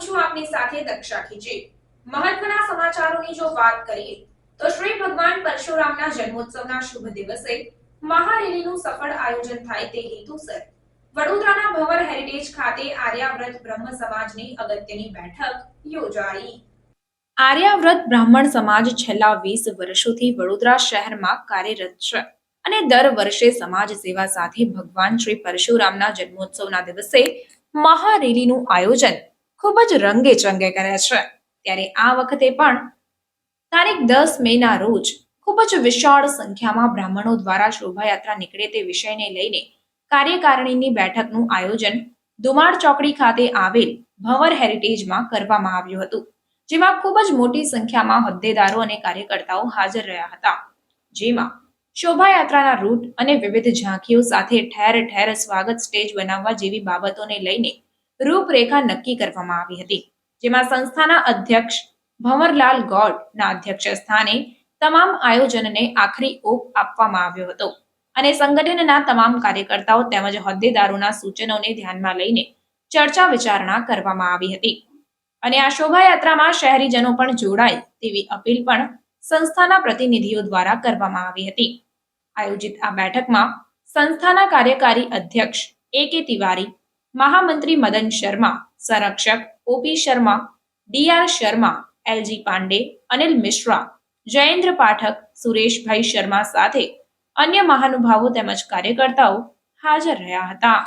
છું આપની સાથે દક્ષા ખીચે મહત્વના સમાચારોની જો વાત કરીએ, તો શ્રી ભગવાન પરશુરામના જન્મોત્સવના શુભ દિવસે મહારેલીનું સફળ આયોજન થાય તે હેતુસર વડોદરાના ભવર હેરિટેજ ખાતે આર્યાવ્રત બ્રહ્મ સમાજની અગત્યની બેઠક યોજાઈ. આર્યાવ્રત બ્રાહ્મણ સમાજ છેલ્લા વીસ વર્ષોથી વડોદરા શહેરમાં કાર્યરત છે અને દર વર્ષે સમાજ સેવા સાથે ભગવાન શ્રી પરશુરામના જન્મોત્સવના દિવસે મહારેલીનું આયોજન ખૂબ જ રંગે ચંગે કરે છે. ત્યારે આ વખતે પણ તારીખ દસ મેના રોજ ખૂબ જ વિશાળ સંખ્યામાં બ્રાહ્મણો દ્વારા શોભાયાત્રા નીકળે તે વિષયને લઈને કાર્યકારિણીની બેઠકનું આયોજન ધુમાડ ચોકડી ખાતે આવેલ ભંવર હેરિટેજમાં કરવામાં આવ્યું હતું, જેમાં ખૂબ જ મોટી સંખ્યામાં હોદ્દેદારો અને કાર્યકર્તાઓ હાજર રહ્યા હતા. જેમાં શોભાયાત્રાના રૂટ અને વિવિધ ઝાંખીઓ સાથે ઠેર ઠેર સ્વાગત સ્ટેજ બનાવવા જેવી બાબતોને લઈને રૂપરેખા નક્કી કરવામાં આવી હતી, જેમાં સંસ્થાના અધ્યક્ષ ભંવરલાલ ગોડના અધ્યક્ષ સ્થાને તમામ આયોજનને આખરી ઓપ આપવામાં આવ્યો હતો અને સંગઠનના તમામ કાર્યકર્તાઓ તેમજ હોદ્દેદારોના સૂચનોને ધ્યાનમાં લઈને ચર્ચા વિચારણા કરવામાં આવી હતી. અને આ શોભાયાત્રામાં શહેરીજનો પણ જોડાય તેવી અપીલ પણ સંસ્થાના પ્રતિનિધિઓ દ્વારા કરવામાં આવી હતી. આયોજિત આ બેઠકમાં સંસ્થાના કાર્યકારી અધ્યક્ષ એ કે તિવારી, મહામંત્રી મદન શર્મા, સંરક્ષક OP Sharma DR Sharma LG Pandey, Anil Mishra, Jayendra Pathak Sureshbhai Sharma સાથે અન્ય મહાનુભાવો તેમજ કાર્યકર્તાઓ હાજર રહ્યા હતા.